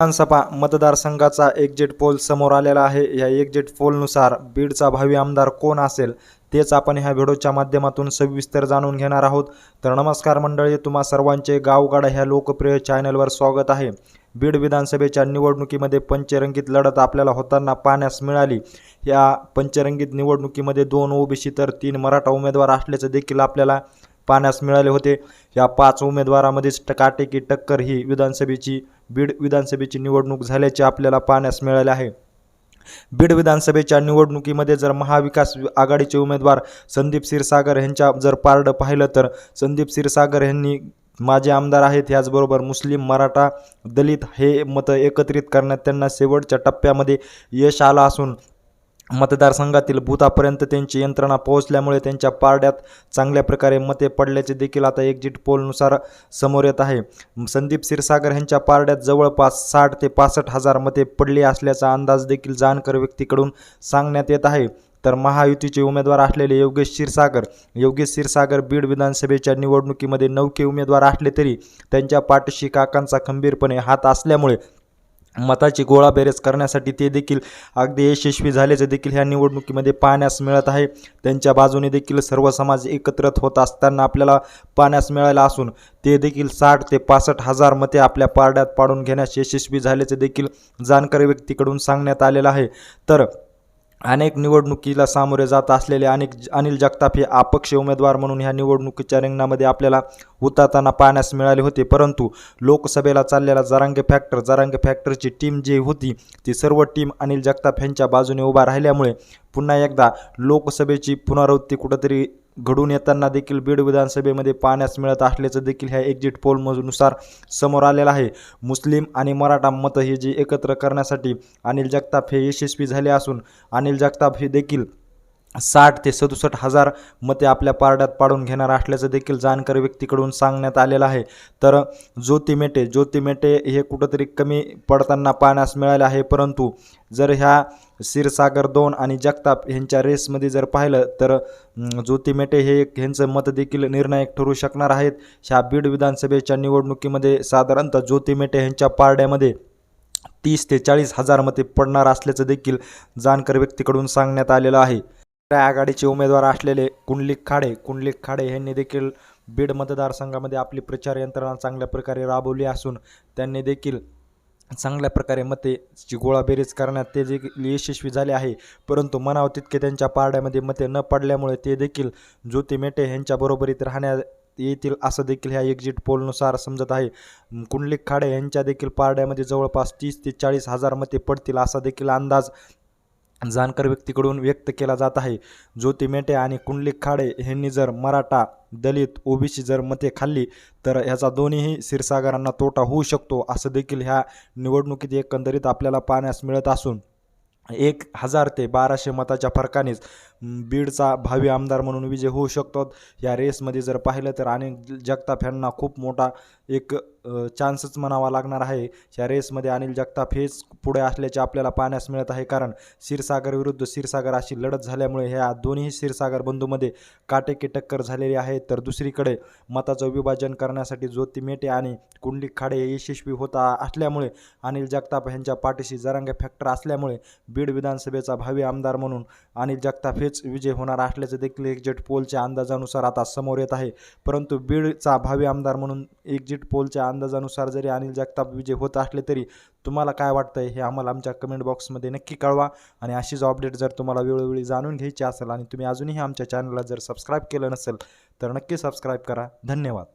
विधानसभा मतदारसंघाचा exit poll समोर आलेला आहे. या एक्झिट पोलनुसार बीडचा भावी आमदार कोण असेल तेच आपण ह्या व्हिडिओच्या माध्यमातून सविस्तर जाणून घेणार आहोत. तर नमस्कार मंडळी तुम्हा सर्वांचे गावगाडा ह्या लोकप्रिय चॅनलवर स्वागत आहे. बीड विधानसभेच्या निवडणुकीमध्ये पंचरंगीत लढत आपल्याला होताना पाहण्यास मिळाली. या पंचरंगीत निवडणुकीमध्ये दोन ओबीसी तर तीन मराठा उमेदवार असल्याचं देखील आपल्याला पाहण्यास मिळाले होते. या पाच उमेदवारामध्येच टकाटेकी टक्कर ही विधानसभेची बीड विधानसभेची निवडणूक झाल्याचे आपल्याला पाहण्यास मिळाले आहे. बीड विधानसभेच्या निवडणुकीमध्ये जर महाविकास आघाडीचे उमेदवार संदीप क्षीरसागर यांच्या जर पारडं पाहिलं तर संदीप क्षीरसागर यांनी माजी आमदार आहेत ह्याचबरोबर मुस्लिम मराठा दलित हे मतं एकत्रित करण्यात त्यांना शेवटच्या टप्प्यामध्ये यश आलं असून मतदारसंघातील बुथापर्यंत त्यांची यंत्रणा पोहोचल्यामुळे त्यांच्या पारड्यात चांगल्या प्रकारे मते पडल्याचे देखील आता एक्झिट पोलनुसार समोर येत आहे. संदीप क्षीरसागर यांच्या पारड्यात जवळपास साठ ते पासष्ट हजार मते पडली असल्याचा अंदाज देखील जाणकर व्यक्तीकडून सांगण्यात येत आहे. तर महायुतीचे उमेदवार असलेले योगेश क्षीरसागर योगेश क्षीरसागर बीड विधानसभेच्या निवडणुकीमध्ये नौके उमेदवार असले तरी त्यांच्या पाठशी काकांचा खंबीरपणे हात असल्यामुळे मताची गोळाबेरेज करण्यासाठी ते देखील अगदी यशस्वी झाल्याचे देखील ह्या निवडणुकीमध्ये पाहण्यास मिळत आहे. त्यांच्या बाजूने देखील सर्व समाज एकत्रित होत असताना आपल्याला पाहण्यास मिळालं असून ते देखील साठ ते पासष्ट हजार मते आपल्या पारड्यात पाडून घेण्यास यशस्वी झाल्याचे देखील जाणकार व्यक्तीकडून सांगण्यात आलेलं आहे. तर अनेक निवडणुकीला सामोरे जात असलेले अनेक अनिल जगताप हे अपक्ष उमेदवार म्हणून ह्या निवडणुकीच्या रिंगणामध्ये आपल्याला उतरताना पाहण्यास मिळाले होते. परंतु लोकसभेला चाललेला जरांगे फॅक्टर जरांगे फॅक्टरची टीम जी होती ती सर्व टीम अनिल जगताप यांच्या बाजूने उभा राहिल्यामुळे पुन्हा एकदा लोकसभेची पुनरावृत्ती कुठंतरी घडून येताना देखील बीड विधानसभेमध्ये पाहण्यास मिळत असल्याचं देखील ह्या एक्झिट पोलमधनुसार समोर आलेलं आहे. मुस्लिम आणि मराठा मतं हे जी एकत्र करण्यासाठी अनिल जगताप हे यशस्वी झाले असून अनिल जगताप हे देखील साठ ते सदुसष्ट हजार मते आपल्या पारड्यात पाडून घेणार असल्याचं देखील जाणकार व्यक्तीकडून सांगण्यात आलेलं आहे. तर ज्योती मेटे ज्योती मेटे हे कुठंतरी कमी पडताना पाहण्यास मिळाले आहे. परंतु जर ह्या क्षीरसागर दोन आणि जगताप ह्यांच्या रेसमध्ये जर पाहिलं तर ज्योती मेटे हे एक ह्यांचं मत देखील निर्णायक ठरू शकणार आहेत. ह्या बीड विधानसभेच्या निवडणुकीमध्ये साधारणतः ज्योती मेटे ह्यांच्या पारड्यामध्ये तीस ते चाळीस हजार मते पडणार असल्याचं देखील जाणकार व्यक्तीकडून सांगण्यात आलेलं आहे. त्या आघाडीचे उमेदवार असलेले कुंडलिक खाडे कुंडलिक खाडे यांनी देखील बीड मतदारसंघामध्ये आपली प्रचार यंत्रणा चांगल्या प्रकारे राबवली असून त्यांनी देखील चांगल्या प्रकारे मतेची गोळाबेरीज करण्यात ते देखील यशस्वी झाले आहे. परंतु मनाव तितके त्यांच्या पारड्यामध्ये मते न पडल्यामुळे ते देखील ज्योती मेटे यांच्याबरोबरीत राहण्या राहण्यात येतील असं देखील ह्या एक्झिट पोलनुसार समजत आहे. कुंडलिक खाडे यांच्या देखील पारड्यामध्ये जवळपास तीस ते चाळीस हजार मते पडतील असा देखील अंदाज जाणकार व्यक्तीकडून व्यक्त केला जात आहे. ज्योती मेटे आणि कुंडलिक खाडे यांनी जर मराठा दलित ओबीसी जर मते खाल्ली तर ह्याचा दोन्हीही क्षीरसागरांना तोटा होऊ शकतो असं देखील ह्या निवडणुकीत एकंदरीत आपल्याला पाहण्यास मिळत असून. एक हजार ते बाराशे मताच्या फरकानेच बीडचा भावी आमदार म्हणून विजय होऊ शकतो. या रेसमध्ये जर पाहिलं तर अनेक जगताप यांना खूप मोठा एक चान्सच म्हणावा लागणार आहे. या रेसमध्ये अनिल जगताप हेच पुढे असल्याचे आपल्याला पाहण्यास मिळत आहे. कारण क्षीरसागर विरुद्ध क्षीरसागर अशी लढत झाल्यामुळे ह्या दोन्ही क्षीरसागर बंधूमध्ये काटेकी टक्कर झालेली आहे. तर दुसरीकडे मताचं विभाजन करण्यासाठी ज्योती मेटे आणि कुंडलिक खाडे यशस्वी होता असल्यामुळे अनिल जगताप यांच्या पाठीशी जरांगे फॅक्टर असल्यामुळे बीड विधानसभेचा भावी आमदार म्हणून अनिल जगताप हेच विजय होणार असल्याचं देखील एक्झिट पोलच्या अंदाजानुसार आता समोर येत आहे. परंतु बीडचा भावी आमदार म्हणून एक्झिट पोलच्या अंदाजानुसार जरी अनिल जगताप विजय होत असले तरी तुम्हाला काय वाटतंय हे आम्हाला आमच्या कमेंट बॉक्समध्ये नक्की कळवा. आणि अशीच अपडेट जर तुम्हाला वेळोवेळी जाणून घ्यायची असेल आणि तुम्ही अजूनही आमच्या चॅनलला जर सबस्क्राईब केलं नसेल तर नक्की सबस्क्राईब करा. धन्यवाद.